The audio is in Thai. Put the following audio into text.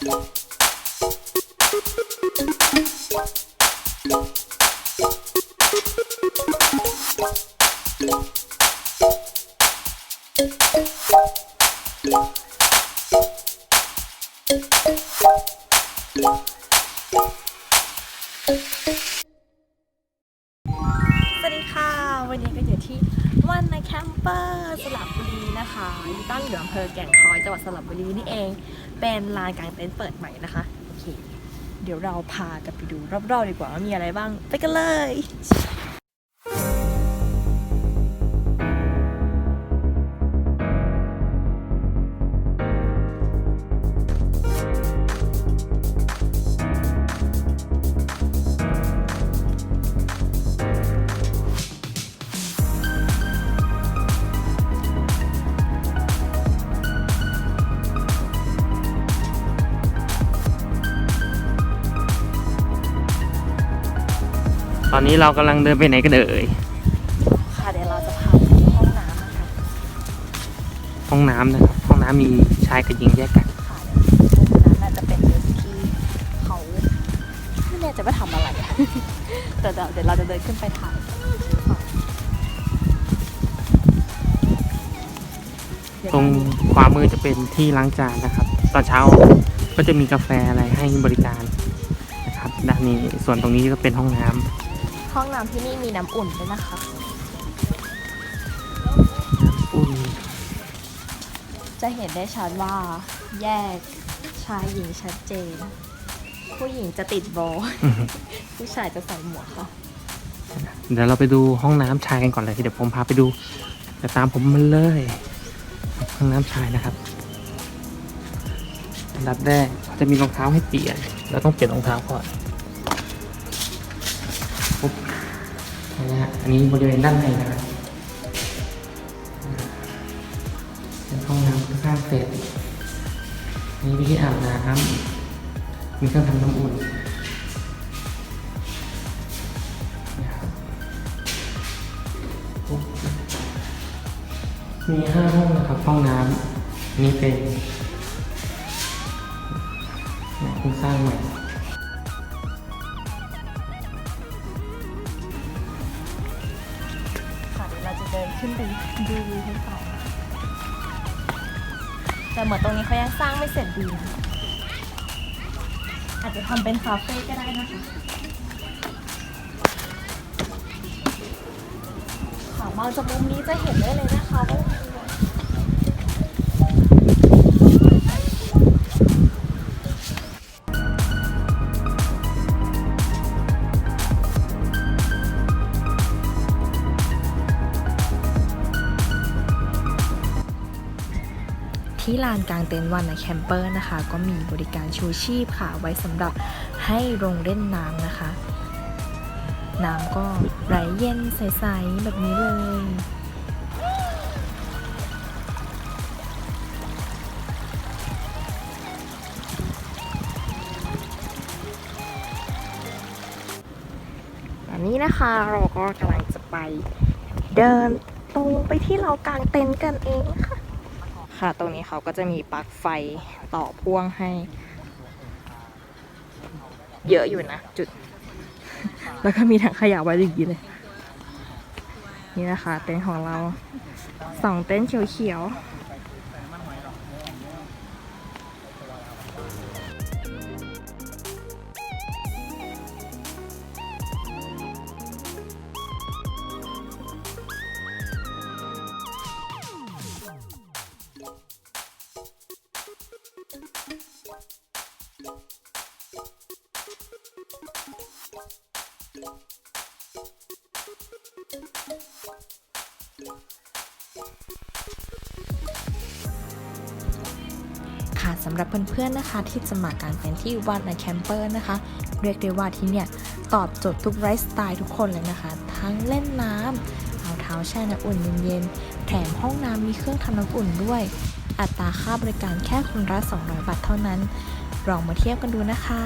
ส เปอร์สระบุรีนะคะอยู่ตั้งอยู่อำเภอแก่งคอยจังหวัดสระบุรีนี่เอง เป็นลานกลางเต็นท์เปิดใหม่นะคะโอเคเดี๋ยวเราพากันไปดูรอบๆดีกว่าว่ามีอะไรบ้างไปกันเลย อนนี้เรากำลังเดินไปไหนกันเอ่ย ค่ะเดี๋ยวเราจะพาไปที่ห้องน้ำนะคะห้องน้ำนะครับ ห้องน้ำมีชายกับหญิงแยกกัน ค่ะเดี๋ยวห้องน้ำน่าจะเป็นจุดที่เขาไม่แน่ใจว่าทำอะไรอะ แต่เดี๋ยวเดี๋ยวเราจะเดินขึ้นไปถ่ายเดี๋ยวตรงขวามือจะเป็นที่ล้างจานนะครับ ตอนเช้าก็จะมีกาแฟอะไรให้บริการนะครับ ด้านนี้ส่วนตรงนี้ก็เป็นห้องน้ำ ห้องน้ำที่นี่มีน้ำอุ่นด้วยนะคะ อุ่น จะเห็นได้ชัดว่าแยกชายหญิงชัดเจน ผู้หญิงจะติดโบว์ ผู้ชายจะใส่หมวกค่ะ เดี๋ยวเราไปดูห้องน้ำชายกันก่อนเลยเดี๋ยวผมพาไปดูเดี๋ยวตามผมมาเลย ห้องน้ำชายนะครับอันดับแรกจะมีรองเท้าให้เปลี่ยน เราต้องเปลี่ยนรองเท้าก่อน นะฮะอันนี้บริเวณด้านในนะครับเป็นห้องน้ำที่สร้างเสร็จมีวิธีอาบน้ำมีเครื่องทำน้ำอุ่นมีห้าห้องนะครับห้องน้ำนี่เป็นเนี่ยเพิ่งสร้างใหม่ ดูวิวให้ต่อแต่เหมือนตรงนี้เขายังสร้างไม่เสร็จดีนอาจจะทำเป็นคาเฟ่ก็ได้นะคะขามองจากมุมนี้จะเห็นได้เลยนะคะว่า ที่ลานกลางเต็นท์วันในแคมเปอร์นะคะ ก็มีบริการชูชีพค่ะ ไว้สำหรับให้ลงเล่นน้ำนะคะ น้ำก็ไหลเย็นใส ๆ แบบนี้เลยอันนี้นะคะเราก็กำลังจะไปเดินตรงไปที่เรากางเต็นท์กันเองค่ะ ค่ะ ตรงนี้เขาก็จะมีปลั๊กไฟต่อพ่วงให้ เยอะอยู่นะ จุด แล้วก็มีถังขยะไว้อย่างนี้เลย นี่นะคะ เต็นท์ของเราสองเต็นท์เขียวๆ ค่ะสำหรับเพื่อนๆนะคะ ที่จะมาการเป็นที่วัดในแคมเปอร์นะคะ เรียกได้ว่าที่เนี่ย ตอบโจทย์ทุกไลฟ์สไตล์ทุกคนเลยนะคะ ทั้งเล่นน้ำ เอาเท้าแช่น้ำอุ่นเย็นๆ แถมห้องน้ำมีเครื่องทำน้ำอุ่นด้วย อัตราค่าบริการแค่คนละ 200 บาทเท่านั้น ลองมาเทียบกันดูนะคะ